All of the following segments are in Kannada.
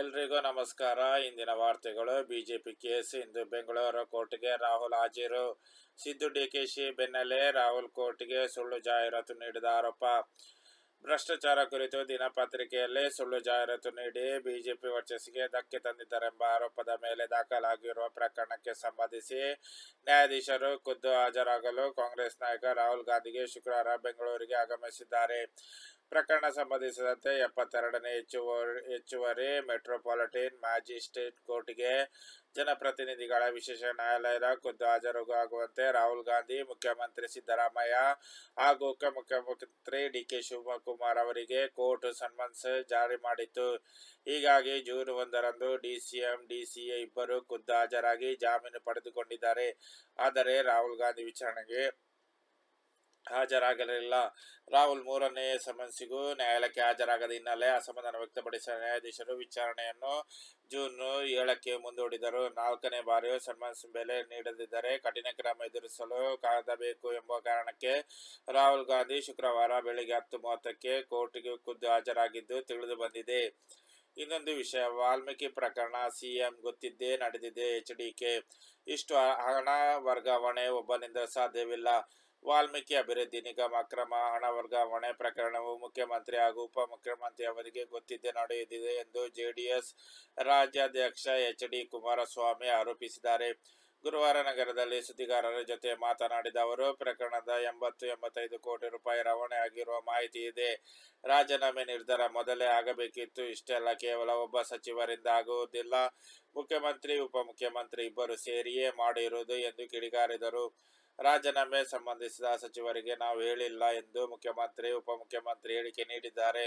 ಎಲ್ರಿಗೂ ನಮಸ್ಕಾರ. ಇಂದಿನ ವಾರ್ತೆಗಳು ಬಿಜೆಪಿ ಕೇಸ್, ಇಂದು ಬೆಂಗಳೂರು ಕೋರ್ಟ್ಗೆ ರಾಹುಲ್ ಹಾಜರು. ಸಿದ್ದು ಡಿಕೆಶಿ ಬೆನ್ನಲ್ಲೇ ರಾಹುಲ್ ಕೋರ್ಟ್ಗೆ ಸುಳ್ಳು ಜಾಹೀರಾತು ನೀಡಿದ ಆರೋಪ. ಭ್ರಷ್ಟಾಚಾರ ಕುರಿತು ದಿನಪತ್ರಿಕೆಯಲ್ಲಿ ಸುಳ್ಳು ಜಾಹೀರಾತು ನೀಡಿ ಬಿಜೆಪಿ ವರ್ಚಸ್ಸಿಗೆ ಧಕ್ಕೆ ತಂದಿದ್ದಾರೆಂಬ ಆರೋಪದ ಮೇಲೆ ದಾಖಲಾಗಿರುವ ಪ್ರಕರಣಕ್ಕೆ ಸಂಬಂಧಿಸಿ ನ್ಯಾಯಾಧೀಶರು ಖುದ್ದು ಹಾಜರಾಗಲು ಕಾಂಗ್ರೆಸ್ ನಾಯಕ ರಾಹುಲ್ ಗಾಂಧಿಗೆ ಶುಕ್ರವಾರ ಬೆಂಗಳೂರಿಗೆ ಆಗಮಿಸಿದ್ದಾರೆ. ಪ್ರಕರಣ ಸಂಬಂಧಿಸಿದಂತೆ ಎಪ್ಪತ್ತೆರಡನೇ ಹೆಚ್ಚುವರಿ ಹೆಚ್ಚುವರಿ ಮೆಟ್ರೋಪಾಲಿಟನ್ ಮ್ಯಾಜಿಸ್ಟ್ರೇಟ್ ಕೋರ್ಟ್ಗೆ ಜನಪ್ರತಿನಿಧಿಗಳ ವಿಶೇಷ ನ್ಯಾಯಾಲಯದ ಖುದ್ದು ಹಾಜರುಗಾಗುವಂತೆ ರಾಹುಲ್ ಗಾಂಧಿ, ಮುಖ್ಯಮಂತ್ರಿ ಸಿದ್ದರಾಮಯ್ಯ ಹಾಗೂ ಉಪಮುಖ್ಯಮಂತ್ರಿ ಡಿ ಕೆ ಶಿವಕುಮಾರ್ ಅವರಿಗೆ ಕೋರ್ಟ್ ಸನ್ಮನ್ಸ್ ಜಾರಿ ಮಾಡಿತ್ತು. ಹೀಗಾಗಿ ಜೂನ್ ಒಂದರಂದು ಡಿಸಿಎಂ ಡಿಸಿಎ ಇಬ್ಬರು ಖುದ್ದು ಹಾಜರಾಗಿ ಜಾಮೀನು ಪಡೆದುಕೊಂಡಿದ್ದಾರೆ. ಆದರೆ ರಾಹುಲ್ ಗಾಂಧಿ ವಿಚಾರಣೆಗೆ ಹಾಜರಾಗಲಿಲ್ಲ. ರಾಹುಲ್ ಮೂರನೇ ಸಮನ್ಸಿಗೂ ನ್ಯಾಯಾಲಯಕ್ಕೆ ಹಾಜರಾಗದ ಹಿನ್ನೆಲೆ ಅಸಮಾಧಾನ ವ್ಯಕ್ತಪಡಿಸಿದ ನ್ಯಾಯಾಧೀಶರು ವಿಚಾರಣೆಯನ್ನು ಜೂನ್ ಏಳಕ್ಕೆ ಮುಂದೂಡಿದರು. ನಾಲ್ಕನೇ ಬಾರಿಯೂ ಸಮನ್ಸ್ ಬೆಲೆ ನೀಡದಿದ್ದರೆ ಕಠಿಣ ಕ್ರಮ ಎದುರಿಸಲು ಕಾದಬೇಕು ಎಂಬ ಕಾರಣಕ್ಕೆ ರಾಹುಲ್ ಗಾಂಧಿ ಶುಕ್ರವಾರ ಬೆಳಿಗ್ಗೆ ಹತ್ತು ಮೂವತ್ತಕ್ಕೆ ಕೋರ್ಟ್ಗೆ ಖುದ್ದು ಹಾಜರಾಗಿದ್ದು ತಿಳಿದು ಬಂದಿದೆ. ಇನ್ನೊಂದು ವಿಷಯ, ವಾಲ್ಮೀಕಿ ಪ್ರಕರಣ ಸಿಎಂ ಗೊತ್ತಿದ್ದೇ ನಡೆದಿದೆ ಎಚ್ ಕೆ. ಇಷ್ಟು ಹಣ ವರ್ಗಾವಣೆ ಒಬ್ಬನಿಂದ ಸಾಧ್ಯವಿಲ್ಲ. ವಾಲ್ಮೀಕಿ ಅಭಿವೃದ್ಧಿ ನಿಗಮ, ಅಕ್ರಮ ಹಣ ವರ್ಗಾವಣೆ ಪ್ರಕರಣವು ಮುಖ್ಯಮಂತ್ರಿ ಹಾಗೂ ಉಪಮುಖ್ಯಮಂತ್ರಿ ಅವರಿಗೆ ಗೊತ್ತಿದ್ದೇ ನಡೆಯುತ್ತಿದೆ ಎಂದು ಜೆಡಿಎಸ್ ರಾಜ್ಯಾಧ್ಯಕ್ಷ ಎಚ್ ಡಿ ಕುಮಾರಸ್ವಾಮಿ ಆರೋಪಿಸಿದ್ದಾರೆ. ಗುರುವಾರ ನಗರದಲ್ಲಿ ಸುದ್ದಿಗಾರರ ಜೊತೆ ಮಾತನಾಡಿದ ಅವರು, ಪ್ರಕರಣದ ಎಂಬತ್ತು ಎಂಬತ್ತೈದು ಕೋಟಿ ರೂಪಾಯಿ ರವಾನೆ ಆಗಿರುವ ಮಾಹಿತಿ ಇದೆ. ರಾಜೀನಾಮೆ ನಿರ್ಧಾರ ಮೊದಲೇ ಆಗಬೇಕಿತ್ತು. ಇಷ್ಟೆಲ್ಲ ಕೇವಲ ಒಬ್ಬ ಸಚಿವರಿಂದ ಆಗುವುದಿಲ್ಲ. ಮುಖ್ಯಮಂತ್ರಿ, ಉಪಮುಖ್ಯಮಂತ್ರಿ ಇಬ್ಬರು ಸೇರಿಯೇ ಮಾಡಿರುವುದು ಎಂದು ಕಿಡಿಗಾರಿದರು. ರಾಜೀನಾಮೆ ಸಂಬಂಧಿಸಿದ ಸಚಿವರಿಗೆ ನಾವು ಹೇಳಿಲ್ಲ ಎಂದು ಮುಖ್ಯಮಂತ್ರಿ, ಉಪಮುಖ್ಯಮಂತ್ರಿ ಹೇಳಿಕೆ ನೀಡಿದ್ದಾರೆ.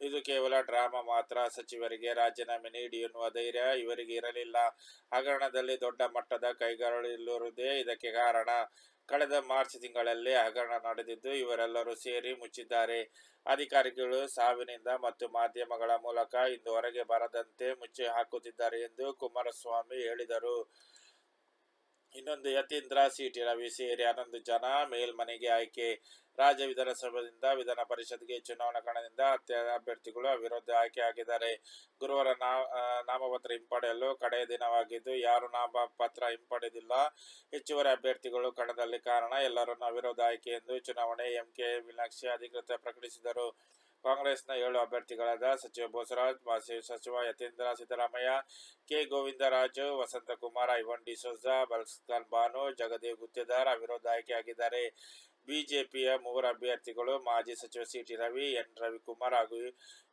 ಇದು ಕೇವಲ ಡ್ರಾಮಾ ಮಾತ್ರ. ಸಚಿವರಿಗೆ ರಾಜೀನಾಮೆ ನೀಡಿ ಎನ್ನುವ ಧೈರ್ಯ ಇವರಿಗೆ ಇರಲಿಲ್ಲ. ಹಗರಣದಲ್ಲಿ ದೊಡ್ಡ ಮಟ್ಟದ ಕೈಗಾರಿರುವುದೇ ಇದಕ್ಕೆ ಕಾರಣ. ಕಳೆದ ಮಾರ್ಚ್ ತಿಂಗಳಲ್ಲಿ ಹಗರಣ ನಡೆದಿದ್ದು ಇವರೆಲ್ಲರೂ ಸೇರಿ ಮುಚ್ಚಿದ್ದಾರೆ. ಅಧಿಕಾರಿಗಳು ಸಾವಿನಿಂದ ಮತ್ತು ಮಾಧ್ಯಮಗಳ ಮೂಲಕ ಇಂದು ಹೊರಗೆ ಬರದಂತೆ ಮುಚ್ಚಿ ಹಾಕುತ್ತಿದ್ದಾರೆ ಎಂದು ಕುಮಾರಸ್ವಾಮಿ ಹೇಳಿದರು. ಇನ್ನೊಂದು ಯತೀಂದ್ರ, ಸಿಟಿ ರವಿ ಸೇರಿ ಹನ್ನೊಂದು ಜನ ಮೇಲ್ಮನೆಗೆ ಆಯ್ಕೆ. ರಾಜ್ಯ ವಿಧಾನಸಭೆಯಿಂದ ವಿಧಾನ ಪರಿಷತ್ಗೆ ಚುನಾವಣಾ ಕಣದಿಂದ ಅಭ್ಯರ್ಥಿಗಳು ವಿರುದ್ಧ ಆಯ್ಕೆಯಾಗಿದ್ದಾರೆ ಗುರುವಾರ ನಾಮಪತ್ರ ಹಿಂಪಡೆಯಲು ಕಡೆಯ ದಿನವಾಗಿದ್ದು ಯಾರು ನಾಮಪತ್ರ ಹಿಂಪಡೆದಿಲ್ಲ. ಹೆಚ್ಚುವರಿ ಅಭ್ಯರ್ಥಿಗಳು ಕಣದಲ್ಲಿ ಕಾರಣ ಎಲ್ಲರನ್ನು ಅವಿರೋಧ ಆಯ್ಕೆ ಎಂದು ಚುನಾವಣೆ ಎಂಕೆ ಮೀನಾಕ್ಷಿ ಅಧಿಕೃತ ಪ್ರಕಟಿಸಿದರು. ಕಾಂಗ್ರೆಸ್ನ ಏಳು ಅಭ್ಯರ್ಥಿಗಳಾದ ಸಚಿವ ಬೋಸರಾಜ್ ಮಾಜಿ ಸಚಿವ ಯತೀಂದ್ರ ಸಿದ್ದರಾಮಯ್ಯ, ಕೆ. ವಸಂತಕುಮಾರ್ ಐವನ್ ಡಿಸೋಜಾ ಬಲ್ಸ್ಖಾನ್ ಬಾನು ಜಗದೇವ್ ಗುತ್ತೇದಾರ್ ಅವಿರೋಧ ಆಯ್ಕೆಯಾಗಿದ್ದಾರೆ. ಬಿಜೆಪಿಯ ಮೂವರು ಅಭ್ಯರ್ಥಿಗಳು ಮಾಜಿ ಸಚಿವ C T Ravi, N. Ravikumar ಹಾಗೂ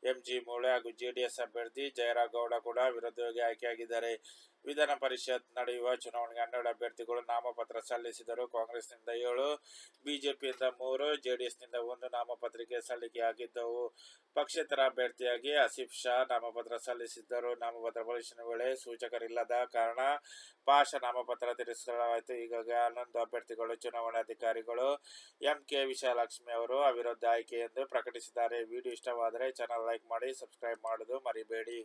ಎಂ. ಜಿ. ಮೂಳೆ ಹಾಗೂ ಜೆಡಿಎಸ್ ಅಭ್ಯರ್ಥಿ ಜಯರಾಗೌಡ ಕೂಡ ವಿರೋಧವಾಗಿ ಆಯ್ಕೆಯಾಗಿದ್ದಾರೆ. ವಿಧಾನ ಪರಿಷತ್ ನಡೆಯುವ ಚುನಾವಣೆಗೆ ಹನ್ನೆರಡು ಅಭ್ಯರ್ಥಿಗಳು ನಾಮಪತ್ರ ಸಲ್ಲಿಸಿದರು ಕಾಂಗ್ರೆಸ್ನಿಂದ ಏಳು, ಬಿಜೆಪಿಯಿಂದ ಮೂರು, ಜೆಡಿಎಸ್ನಿಂದ ಒಂದು ನಾಮಪತ್ರಿಕೆ ಸಲ್ಲಿಕೆಯಾಗಿದ್ದವು. ಪಕ್ಷೇತರ ಅಭ್ಯರ್ಥಿಯಾಗಿ ಆಸಿಫ್ ಶಾ ನಾಮಪತ್ರ ಸಲ್ಲಿಸಿದ್ದರು. ನಾಮಪತ್ರ ಪರಿಶೀಲನೆ ವೇಳೆ ಸೂಚಕರಿಲ್ಲದ ಕಾರಣ ಪಾಶ ನಾಮಪತ್ರ ತಿರಸ್ಕೃತವಾಯಿತು ಹೀಗಾಗಿ ಹನ್ನೊಂದು ಅಭ್ಯರ್ಥಿಗಳು ಚುನಾವಣಾಧಿಕಾರಿಗಳು ಎಂ ಕೆ ವಿಶಾಲಕ್ಷ್ಮಿ ಅವರು ಅವಿರೋಧ ಆಯ್ಕೆ ಎಂದು ಪ್ರಕಟಿಸಿದ್ದಾರೆ. ವಿಡಿಯೋ ಇಷ್ಟವಾದರೆ ಚಾನಲ್ ಲೈಕ್ ಮಾಡಿ, ಸಬ್ಸ್ಕ್ರೈಬ್ ಮಾಡೋದು ಮರಿಬೇಡಿ.